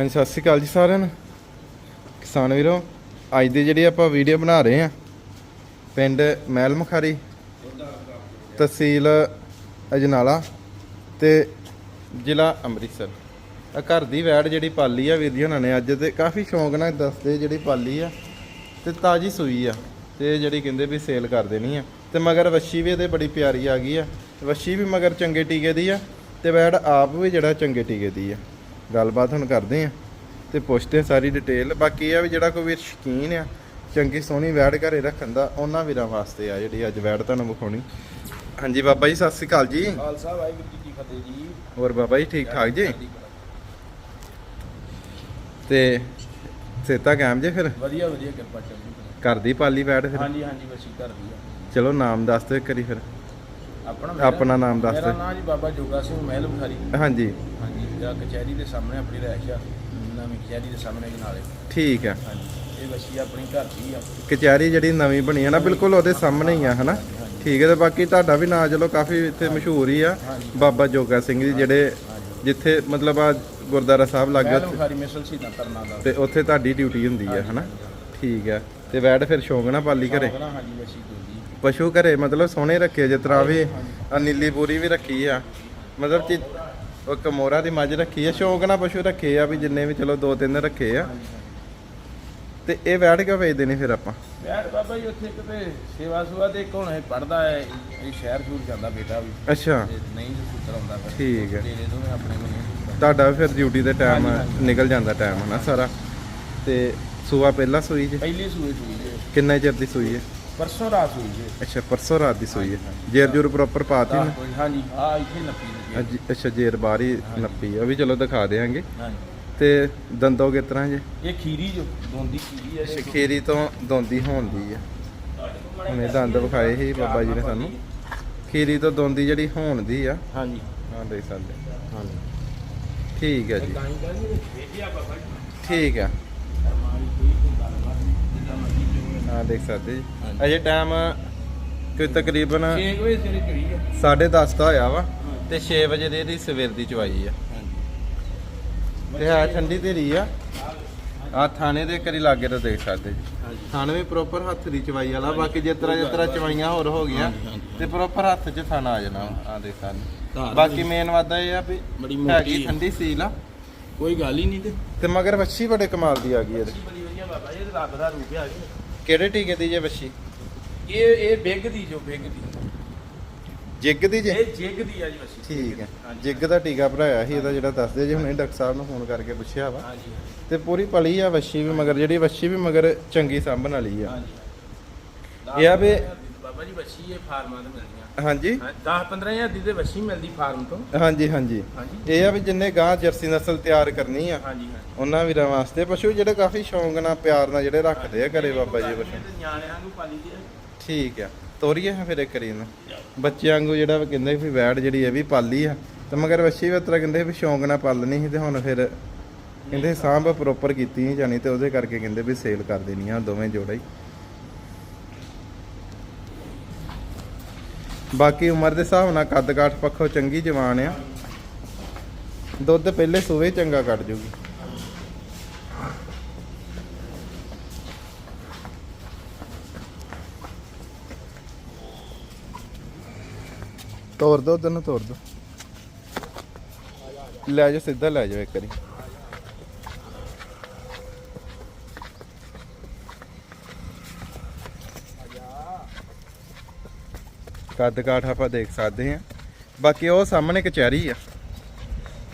ਹਾਂਜੀ, ਸਤਿ ਸ਼੍ਰੀ ਅਕਾਲ ਜੀ ਸਾਰਿਆਂ ਨੂੰ। ਕਿਸਾਨ ਵੀਰੋ, ਅੱਜ ਦੀ ਜਿਹੜੀ ਆਪਾਂ ਵੀਡੀਓ ਬਣਾ ਰਹੇ ਆ ਪਿੰਡ ਮਹਿਲ ਮੁਖਾਰੀ, ਤਹਿਸੀਲ ਅਜਨਾਲਾ ਤੇ ਜ਼ਿਲ੍ਹਾ ਅੰਮ੍ਰਿਤਸਰ। ਆ ਘਰ ਦੀ ਵੈੜ ਜਿਹੜੀ ਪਾਲੀ ਆ ਵੀਰ ਜੀ ਉਹਨਾਂ ਨੇ, ਅੱਜ ਤੇ ਕਾਫੀ ਸ਼ੌਂਕ ਨਾਲ ਦੱਸਦੇ ਜਿਹੜੀ ਪਾਲੀ ਆ, ਤੇ ਤਾਜੀ ਸੂਈ ਆ, ਤੇ ਜਿਹੜੀ ਕਹਿੰਦੇ ਵੀ ਸੇਲ ਕਰ ਦੇਣੀ ਆ। ਤੇ ਮਗਰ ਵੱਛੀ ਵੀ ਇਹਦੇ ਬੜੀ ਪਿਆਰੀ ਆ ਗਈ ਆ, ਵੱਛੀ ਵੀ ਮਗਰ ਚੰਗੇ ਟੀਕੇ ਦੀ ਆ, ਤੇ ਵੈੜ ਆਪ ਵੀ ਜਿਹੜਾ ਚੰਗੇ ਟੀਕੇ ਦੀ ਆ। ਗੱਲਬਾਤ ਹੁਣ ਕਰਦੇ ਆ ਤੇ ਪੁੱਛਦੇ ਸਾਰੀ ਡਿਟੇਲ ਬਾਕੀ ਇਹ ਆ ਵੀ ਜਿਹੜਾ ਕੋਈ ਵੀਰ ਸ਼ਕੀਨ ਆ ਚੰਗੀ ਸੋਹਣੀ ਵੈੜ ਘਰੇ ਰੱਖਣ ਦਾ ਉਹਨਾਂ ਵੀਰਾਂ ਵਾਸਤੇ ਆ ਜਿਹੜੀ ਅੱਜ ਵੈੜ ਤੁਹਾਨੂੰ ਵਿਖਾਉਣੀ। ਹਾਂਜੀ ਬਾਬਾ ਜੀ ਸਤਿ ਸ਼੍ਰੀ ਅਕਾਲ ਜੀ। ਖਾਲਸਾ ਵਾਹਿਗੁਰੂ ਜੀ ਕੀ ਫਤਿਹ ਜੀ। ਹੋਰ ਬਾਬਾ ਜੀ ਠੀਕ ਠਾਕ ਜੀ? ਤੇ ਸੇਤਾ ਕਾਇਮ ਜੇ ਫਿਰ? ਵਧੀਆ ਵਧੀਆ ਕਿਰਪਾ ਚੱਲਦੀ ਘਰ ਦੀ ਪਾਲੀ ਵੈੜ ਫਿਰ? ਹਾਂਜੀ ਹਾਂਜੀ ਵਸੀ ਘਰ ਦੀ ਆ। ਚਲੋ ਨਾਮ ਦੱਸ ਦਿਓ ਇੱਕ ਵਾਰੀ ਫਿਰ। ਆਪਣਾ ਆਪਣਾ ਨਾਮ ਦੱਸ ਮੇਰਾ ਦਿਓ। ਨਾਮ ਜੀ ਬਾਬਾ ਜੋਗਾ ਸਿੰਘ ਮਹਿਲ ਬੁਖਾਰੀ। ਹਾਂਜੀ। ਹਾਂਜੀ। ਜਾਂ ਕਚਹਿਰੀ ਦੇ ਸਾਹਮਣੇ ਆਪਣੀ ਰਹਿਸ਼ ਆ ਨਵੀਂ ਕਚਹਿਰੀ ਦੇ ਸਾਹਮਣੇ ਨਾਲੇ। ਠੀਕ ਆ। ਹਾਂਜੀ ਇਹ ਵਸੀ ਆਪਣੀ ਘਰ ਦੀ ਆ। ਕਚਹਿਰੀ ਜਿਹੜੀ ਨਵੀਂ ਬਣੀ ਹੈ ਨਾ ਬਿਲਕੁਲ ਉਹਦੇ ਸਾਹਮਣੇ ਹੀ ਆ ਹਨਾ? ਠੀਕ ਹੈ ਤੇ ਬਾਕੀ ਤੁਹਾਡਾ ਵੀ ਨਾਂ ਚਲੋ ਕਾਫੀ ਇੱਥੇ ਮਸ਼ਹੂਰ ਹੀ ਆ। ਬਾਬਾ ਜੋਗਾ ਸਿੰਘ ਜੀ ਜਿਹੜੇ ਜਿੱਥੇ ਮਤਲਬ ਆ ਗੁਰਦਾਰਾ ਸਾਹਿਬ ਲੱਗੇ ਉੱਥੇ- ਬੁਖਾਰੀ ਮਿਸਲ ਸੀ ਨਾ ਕਰਨਾ ਦਾ। ਤੇ ਉੱਥੇ ਤੁਹਾਡੀ ਡਿਊਟੀ ਹੁੰਦੀ ਆ ਹਨਾ? ਠੀਕ ਆ ਤੇ ਵੈੜ ਫਿਰ ਸ਼ੌਂਕ ਨਾ ਪਾਲੀ ਘਰੇ। ਪਸ਼ੂ ਘਰੇ ਮਤਲਬ ਸੋਹਣੇ ਰੱਖੇ ਜਿਸ ਤਰ੍ਹਾਂ ਵੀ ਨੀਲੀ ਪੂਰੀ ਵੀ ਰੱਖੀ ਆ। ਮਤਲਬ ਉਹ ਕਮੋਰਾ ਦੀ ਮੱਝ ਰੱਖੀ ਆ ਸ਼ੌਂਕ ਨਾਲ ਪਸ਼ੂ ਰੱਖੇ ਆ ਵੀ ਜਿੰਨੇ ਵੀ ਚਲੋ ਦੋ ਤਿੰਨ ਰੱਖੇ ਆ। ਤੇ ਇਹ ਵੈੜ ਕਿਉਂ ਵੇਚਦੇ ਨੇ ਫਿਰ ਆਪਾਂ? ਬੈਠ ਬਾਬਾ ਜੀ ਉੱਥੇ ਕਿਤੇ ਸੇਵਾ ਸੁਵਾ ਤੇ ਇੱਕ ਹੁਣ ਪੜਦਾ ਹੈ ਇਹ ਸ਼ਹਿਰ ਸ਼ੂਰ ਜਾਂਦਾ ਬੇਟਾ ਵੀ। ਅੱਛਾ। ਨਹੀਂ ਸੁਤਰ ਆਉਂਦਾ ਫਿਰ। ਠੀਕ ਹੈ। ਤੇਰੇ ਦੋਵੇਂ ਆਪਣੇ ਮਨੇ ਤੁਹਾਡਾ ਵੀ ਫਿਰ ਡਿਊਟੀ ਦੇ ਟਾਈਮ। ਨਿਕਲ ਜਾਂਦਾ ਟਾਈਮ ਹਨਾ ਸਾਰਾ। ਤੇ ਸੂਆ ਪਹਿਲਾਂ ਸੂਈ ਜੀ? ਪਹਿਲੀ ਸੂਈ ਸੂਈ ਕਿੰਨੇ ਚਿਰ ਦੀ ਸੂਈ ਹੈ? ਪਰਸੋਂ ਰਾਤ ਸੂਈ ਜੇ। ਅੱਛਾ ਪਰਸੋਂ ਰਾਤ ਦੀ ਸੂਈ ਹੈ। ਜੇਰ ਜੂਰ ਪ੍ਰੋਪਰ ਪਾਤੀ ਨਾ? ਕੋਈ ਹਾਂਜੀ ਆ ਇੱਥੇ ਨੱਪੀ ਦੀ ਅੱਜ ਅੱਛਾ ਜੇਰ ਬਾਹਰ ਹੀ ਨੱਪੀ ਆ। ਵੀ ਚਲੋ ਦਿਖਾ ਦੇਾਂਗੇ ਹਾਂਜੀ। ਤੇ ਦੰਦੋ ਕਿਸ ਤਰ੍ਹਾਂ ਜੀ? ਇਹ ਖੀਰੀ ਜੋ ਦੋਂਦੀ ਖੀਰੀ ਹੈ। ਇਹ। ਸ਼ਖੀਰੀ ਤੋਂ ਦੋਂਦੀ ਹੋਣ ਦੀ ਆ। ਹੁਣੇ ਦੰਦ ਵਿਖਾਏ ਸੀ ਬਾਬਾ ਜੀ ਨੇ ਸਾਨੂੰ। ਖੀਰੀ ਤੋਂ ਦੋਂਦੀ ਜਿਹੜੀ ਹੋਣ ਦੀ ਆ। ਹਾਂਜੀ। ਹਾਂ ਦੇਖ ਸਕਦੇ ਹਾਂਜੀ। ਠੀਕ ਹੈ ਦਾ ਜੀ ਠੀਕ ਆ ਮਾਰੀ ਕੋਈ ਕੋਈ ਗੱਲਬਾਤ ਨਹੀਂ, ਜਿੱਦਾਂ ਮਰਜ਼ੀ ਜੋ ਹਾਂ ਦੇਖ ਸਕਦੇ ਜੀ। ਹਾਂਜੀ। ਅਜੇ ਟਾਈਮ ਕੋਈ ਤਕਰੀਬਨ 6 ਵਜੇ ਸਵੇਰੇ ਚੜੀ ਹੈ 10:30 ਦਾ ਹੋਇਆ ਵਾ ਤੇ 6 ਵਜੇ ਦੀ ਇਹਦੀ ਸਵੇਰ ਦੀ ਚਵਾਈ ਆ। ਤੇ ਹੈ ਠੰਡੀ ਧੀਰੀ ਆ। ਆ ਥਾਣੇ ਦੇ ਕਰੀ ਲਾਗੇ ਤਾਂ ਦੇਖ ਸਕਦੇ ਜੀ। ਹਾਂਜੀ। ਥਾਣੇ ਵੀ ਪ੍ਰੋਪਰ ਹੱਥ ਦੀ ਚਵਾਈ ਵਾਲਾ ਬਾਕੀ ਜਿਸ ਤਰ੍ਹਾਂ ਜਿਸ ਤਰ੍ਹਾਂ ਚਵਾਈਆਂ ਹੋਰ ਹੋ ਗਈਆਂ ਹਾਂਜੀ, ਹਾਂਜੀ। ਤੇ ਪ੍ਰੋਪਰ ਹੱਥ 'ਚ ਥਾਣਾ ਆ ਜਾਣਾ ਆ ਦੇਖ ਸਕਦੇ। ਧਾਰ ਬਾਕੀ ਮੇਨ ਵਾਦਾ ਇਹ ਆ ਵੀ ਬੜੀ ਹੈਗੀ ਮੋਟੀ ਠੰਡੀ ਸੀਲ ਆ। ਕੋਈ ਗੱਲ ਹੀ ਨਹੀਂ ਤੇ। ਤੇ ਮਗਰ ਵੱਛੀ ਬੜੇ ਕਮਾਲ ਦੀ ਆ ਗਈ ਇਹਦੇ। ਬੜੀ ਵਧੀਆ ਬਾਬਾ ਜੀ ਰੱਬ ਦਾ ਰੂਪ ਆ। ਜੀ ਕਿਹੜੇ ਟੀਕੇ ਦੀ ਜੇ ਵੱਛੀ? ਇਹ ਇਹ ਬਿੱਗ ਦੀ ਜੋ ਬਿੱਗ ਦੀ। ਜਿੱਗ ਦੀ ਜੇ? ਇਹ ਜਿੱਗ ਦੀ ਆ ਜੀ ਵਸੀ ਠੀਕ ਹੈ। ਜਿੱਗ ਦਾ ਟੀਕਾ ਭਰਾਇਆ ਸੀ ਇਹਦਾ ਜਿਹੜਾ ਦੱਸਦੇ ਜੇ ਹੁਣੇ ਡਾਕਟਰ ਸਾਹਿਬ ਨੂੰ ਫੋਨ ਕਰਕੇ ਪੁੱਛਿਆ ਵਾ। ਹਾਂਜੀ। ਤੇ ਪੂਰੀ ਪਲੀ ਆ ਵੱਛੀ ਵੀ ਮਗਰ ਜਿਹੜੀ ਵੱਛੀ ਵੀ ਮਗਰ ਚੰਗੀ ਸਾਂਭਣ ਵਾਲੀ ਆ। ਹਾਂਜੀ। ਇਹ ਆ ਵੀ- ਬਾਬਾ ਜੀ ਵੱਛੀ ਇਹ ਫਾਰਮਾਂ ਤੋਂ ਮਿਲਦੀਆਂ। ਹਾਂਜੀ। 10 15000 ਦੀ ਤੇ ਵੱਛੀ ਮਿਲਦੀ ਫਾਰਮ ਤੋਂ। ਹਾਂਜੀ ਹਾਂਜੀ। ਇਹ ਆ ਵੀ ਜਿੰਨੇ ਗਾਂ ਜਰਸੀ ਨਸਲ ਤਿਆਰ ਕਰਨੀ ਆ ਹਾਂਜੀ ਉਹਨਾਂ ਵੀਰਾਂ ਵਾਸਤੇ ਪਸ਼ੂ ਜਿਹੜੇ ਕਾਫੀ ਸ਼ੌਂਕ ਨਾਲ ਪਿਆਰ ਨਾਲ ਜਿਹੜੇ ਰੱਖਦੇ ਆ ਘਰੇ ਬਾਬਾ ਜੀ ਪਸ਼ੂ। ਤੇ ਨਿਆਣਿਆਂ ਨੂੰ ਪਾਲੀ ਦੀ ਆ। ਠੀਕ ਆ। ਤੋਰੀਏ ਹਾਂ ਫਿਰ ਇੱਕ ਵਾਰੀ ਇਹਨੂੰ। ਬੱਚਿਆਂ ਵਾਂਗੂ ਜਿਹੜਾ ਕਹਿੰਦੇ ਵੀ ਵੈੜ ਜਿਹੜੀ ਇਹ ਵੀ ਪਾਲੀ ਆ। ਤੇ ਮਗਰ ਵੱਛੀ ਵੀ ਤਰ੍ਹਾਂ ਕਹਿੰਦੇ ਵੀ ਸ਼ੌਂਕ ਨਾਲ ਪਾਲਣੀ ਸੀ ਤੇ ਹੁਣ ਫਿਰ ਕਹਿੰਦੇ ਸਾਂਭ ਪ੍ਰੋਪਰ ਕੀਤੀ ਨਹੀਂ ਜਾਣੀ ਤੇ ਉਹਦੇ ਕਰਕੇ ਕਹਿੰਦੇ ਵੀ ਸੇਲ ਕਰ ਦੇਣੀ ਆ ਦੋਵੇਂ ਜੋੜਾ। ਹੀ ਬਾਕੀ ਉਮਰ ਦੇ ਹਿਸਾਬ ਨਾਲ ਕੱਦ ਕਾਠ ਪੱਖੋਂ ਚੰਗੀ ਜਵਾਨ ਆ। ਦੁੱਧ ਪਹਿਲੇ ਸੂਵੇ ਚੰਗਾ ਕੱਢ ਜੂਗੀ। ਤੋੜ ਦੋ ਉਧਰ ਨੂੰ ਤੋੜ ਦੋ। ਲੈ ਜਾ ਸਿੱਧਾ ਲੈ ਜਾਓ ਇੱਕ ਵਾਰੀ। ਕੱਦ ਕਾਠ ਆਪਾਂ ਦੇਖ ਸਕਦੇ ਹਾਂ। ਬਾਕੀ ਉਹ ਸਾਹਮਣੇ ਕਚਹਿਰੀ ਆ।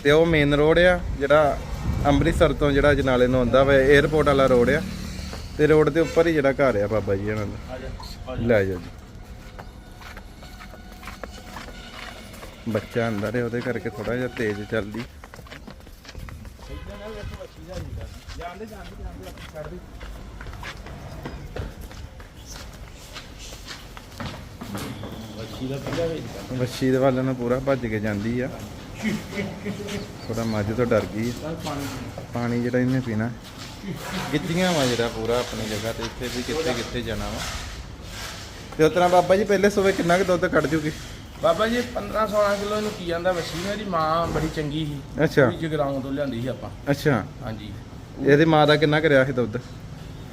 ਤੇ ਉਹ ਮੇਨ ਰੋਡ ਆ ਜਿਹੜਾ ਅੰਮ੍ਰਿਤਸਰ ਤੋਂ ਜਿਹੜਾ ਜਨਾਲੇ ਨੂੰ ਆਉਂਦਾ ਵਾ 에어ਪੋਰਟ ਵਾਲਾ ਰੋਡ ਆ। ਤੇ ਰੋਡ ਦੇ ਉੱਪਰ ਹੀ ਜਿਹੜਾ ਘਰ ਆ ਬਾਬਾ ਜੀ ਇਹਨਾਂ ਦਾ। ਲੈ ਜਾਓ ਜੀ। ਬੱਚਾ ਅੰਦਰ ਹੈ ਉਹਦੇ ਕਰਕੇ ਥੋੜਾ ਜਿਹਾ ਤੇਜ਼ ਚੱਲਦੀ। ਜਾਂਦੇ ਜਾਂਦੇ ਜਾਂਦੇ ਛੱਡ ਦੇ ਵੱਛੀ ਦਾ ਪੀੜਾ ਵੇਚਦਾ ਵੱਛੀ ਦੇ ਵੱਲ ਨੂੰ ਪੂਰਾ ਭੱਜ ਕੇ ਜਾਂਦੀ ਆ। ਥੋੜਾ ਮੱਝ ਤੋਂ ਡਰ ਗਈ ਆ। ਪਾਣੀ ਜਿਹੜਾ ਇਹਨੇ ਪੀਣਾ। ਗਿੱਜੀਆਂ ਵਾ ਜਿਹੜਾ ਪੂਰਾ ਆਪਣੀ ਜਗ੍ਹਾ ਤੇ ਇੱਥੇ ਵੀ ਕਿੱਥੇ ਕਿੱਥੇ ਜਾਣਾ ਵਾ। ਤੇ ਉਸ ਤਰ੍ਹਾਂ ਬਾਬਾ ਜੀ ਪਹਿਲੇ ਸਵੇਰ ਕਿੰਨਾ ਕੁ ਦੁੱਧ ਕੱਢ ਜੂਗੀ? ਬਾਬਾ ਜੀ 15 16 ਕਿਲੋ ਇਹਨੂੰ ਕੀ ਜਾਂਦਾ ਵਸੀ। ਮੇਰੀ ਮਾਂ ਬੜੀ ਚੰਗੀ ਸੀ। ਅੱਛਾ। ਵੀ ਜਗਰਾਉਂ ਤੋਂ ਲਿਆਂਦੀ ਸੀ ਆਪਾਂ। ਅੱਛਾ। ਹਾਂਜੀ। ਇਹਦੀ ਮਾਂ ਦਾ ਕਿੰਨਾ ਕਰਿਆ ਸੀ ਦੁੱਧ?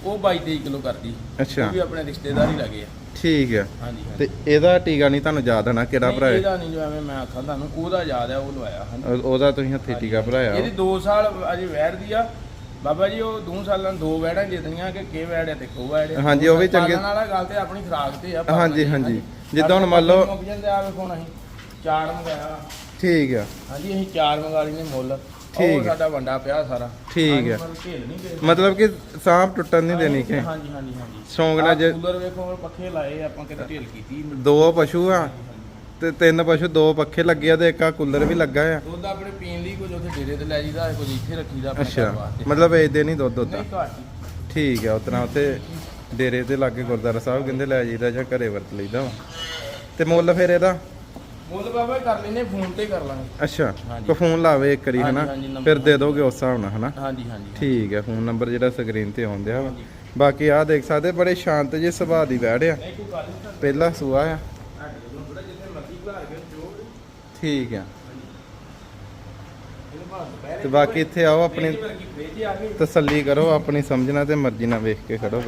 ਉਹ 22 23 ਕਿਲੋ ਕਰਦੀ। ਅੱਛਾ। ਉਹ ਵੀ ਆਪਣੇ ਰਿਸ਼ਤੇਦਾਰ ਹੀ ਲੱਗੇ ਆ। ਠੀਕ ਆ। ਹਾਂਜੀ ਤੇ ਇਹਦਾ ਟੀਕਾ ਨਹੀਂ ਤੁਹਾਨੂੰ ਯਾਦ ਹੋਣਾ ਕਿਹੜਾ ਨਹੀਂ, ਭਰਾਇਆ? ਇਹਦਾ ਨਹੀਂ ਜੋ ਐਵੇਂ ਮੈਂ ਆਖਾਂ ਤੁਹਾਨੂੰ ਉਹਦਾ ਯਾਦ ਹੈ ਉਹ ਲਵਾਇਆ ਹਾਂਜੀ। ਉਹ- ਉਹਦਾ ਤੁਸੀਂ ਹੱਥੀ ਟੀਕਾ ਭਰਾਇਆ ਇਹਦੀ 2 ਸਾਲ ਅਜੇ ਵੈੜ ਦੀ ਆ। ਬਾਬਾ ਜੀ ਉਹ 2 ਸਾਲਾਂ ਨੂੰ ਦੋ ਵੈੜਾਂ ਜਿੱਤੀਆਂ ਕਿ ਕੇ ਵੈੜ ਹੈ ਤੇ ਕੋ ਵੈੜ ਹਾਂਜੀ, ਉਹ ਵੀ ਚੰਗੇ- ਪਾਲਣ ਵਾਲਾ ਗੱਲ ਤੇ ਆਪਣੀ ਖਰਾਕ ਤੇ ਆ ਹਾਂਜੀ, ਹਾਂਜੀ। ਜਿੱਦਾਂ ਹੁਣ ਮੰਨ ਲਓ- ਮੁੱਕ ਜਾਂਦੇ ਆ ਵੇਖੋ ਹੁਣ ਅਸੀਂ ਚਾਰ ਮੰਗਾਇਆ। ਠੀਕ ਆ। ਹਾਂਜੀ ਅਸੀਂ ਚਾਰ ਮੰਗਾ ਲਈ ਨੇ ਮੁੱਲ। ਠੀਕ ਉਹ ਹੈ। ਸਾਡਾ ਵੰਡਾ ਪਿਆ ਸਾਰਾ। ਠੀਕ ਹੈ। ਮਤਲਬ ਢਿੱਲ ਨਹੀਂ ਗਏ ਮਤਲਬ ਕਿ ਸਾਂਪ ਟੁੱਟਣ ਨਹੀਂ ਦੇਣੀ ਕਿ? ਹਾਂਜੀ ਹਾਂਜੀ ਹਾਂਜੀ। ਸ਼ੌਂਕ ਨਾਲ ਜੇ ਕੂਲਰ ਵੇਖੋ ਪੱਖੇ ਲਾਏ ਆਪਾਂ ਕਿਤੇ ਢਿੱਲ ਕੀਤੀ ਦੋ ਪਸ਼ੂ ਆ। ਤੇ ਤਿੰਨ ਪਸ਼ੂ ਦੋ ਪੱਖੇ ਲੱਗੇ ਆ ਤੇ ਇੱਕ ਆ ਕੂਲਰ ਵੀ ਲੱਗਾ ਆ। ਦੁੱਧ ਆਪਣੇ ਪੀਣ ਲਈ ਕੁਝ ਉੱਥੇ ਡੇਰੇ ਤੇ ਲੈ ਜੀਦਾ ਕੁਝ ਇੱਥੇ ਰੱਖੀਦਾ ਆਪਣੇ ਘਰ ਅੱਛਾ ਵਾਸਤੇ। ਮਤਲਬ ਵੇਚਦੇ ਨਹੀਂ ਦੁੱਧ ਉਦਾਂ। ਨਹੀਂ ਘੱਟ ਹੀ। ਠੀਕ ਆ ਉਤਨਾ ਉੱਤੇ ਡੇਰੇ ਤੇ ਲਾਗੇ ਗੁਰਦਾਰਾ ਸਾਹਿਬ ਕਹਿੰਦੇ ਲੈ ਜਾਈਦਾ ਜਾਂ ਘਰੇ ਵਰਤ ਲਈਦਾ ਵਾ। ਤੇ ਮੁੱਲ ਫਿਰ ਇਹਦਾ? ਮੁੱਲ ਬਾਬਾ ਕਰ ਲੈਨੇ ਫੋਨ ਤੇ ਕਰ ਲਾਂਗੇ। ਅੱਛਾ। ਕੋ ਫੋਨ ਲਾਵੇ ਇੱਕ ਵਾਰੀ ਹਨਾ? ਫਿਰ ਦੇ ਦੋਗੇ ਉਸ ਹਿਸਾਬ ਨਾਲ ਹਨਾ? ਹਾਂਜੀ ਹਾਂਜੀ ਠੀਕ ਹੈ ਫੋਨ ਨੰਬਰ ਜਿਹੜਾ ਸਕਰੀਨ ਤੇ ਆਉਂਦਿਆ ਵਾ। ਬਾਕੀ ਆਹ ਦੇਖ ਸਕਦੇ ਬੜੇ ਸ਼ਾਂਤ ਜਿਹੇ ਸੁਭਾਅ ਦੀ ਵੈੜ ਆ। ਪਹਿਲਾ ਸੂਆ ਆ। ਠੀਕ ਆ। ਤੇ ਬਾਕੀ ਇੱਥੇ ਆਓ ਆਪਣੀ ਆ ਤਸੱਲੀ ਕਰੋ ਆਪਣੀ ਸਮਝਣਾ ਤੇ ਮਰਜ਼ੀ ਨਾਲ ਵੇਖ ਕੇ ਖੜੋ।